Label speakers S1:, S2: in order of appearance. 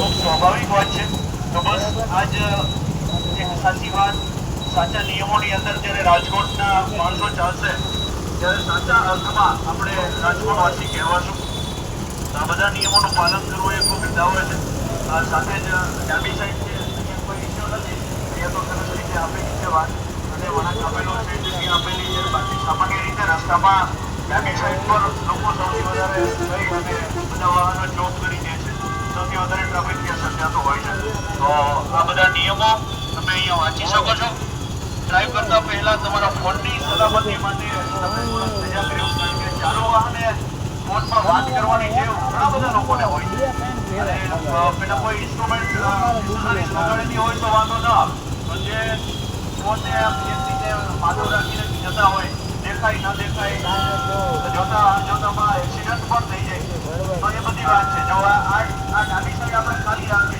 S1: ખૂબ સ્વાભાવિક વાત છે તો બસ આજ એક સાચી વાત સાચા નિયમોની અંદર જ્યારે રાજકોટના માણસો ચાલશે ત્યારે સાચા અર્થમાં આપણે રાજકોટવાસી કહેવાશું આ બધા નિયમોનું પાલન કરવું એ ખૂબ દાવો છે સાથે જ ડાબી સાઈડ છે અહીંયા કોઈ ઇસ્યુ નથી અહીંયા તો સરસ રીતે આપેલી છે વાત અને વળાંક આપેલો છે જગ્યા આપેલી છે બાકી સામાન્ય રીતે રસ્તામાં ડાબી સાઈડ પર લોકો સૌથી વધારે તો વાંધો ના આવે. જે ફોનને એક માથું જતા હોય દેખાય ન દેખાય જોતા જોતામાં એક્સિડન્ટ પણ થઈ જાય તો એ બધી વાત છે જો આ આ આ ડાબી સાઈડ આપણે ખાલી રાખવી જોઈએ બરાબર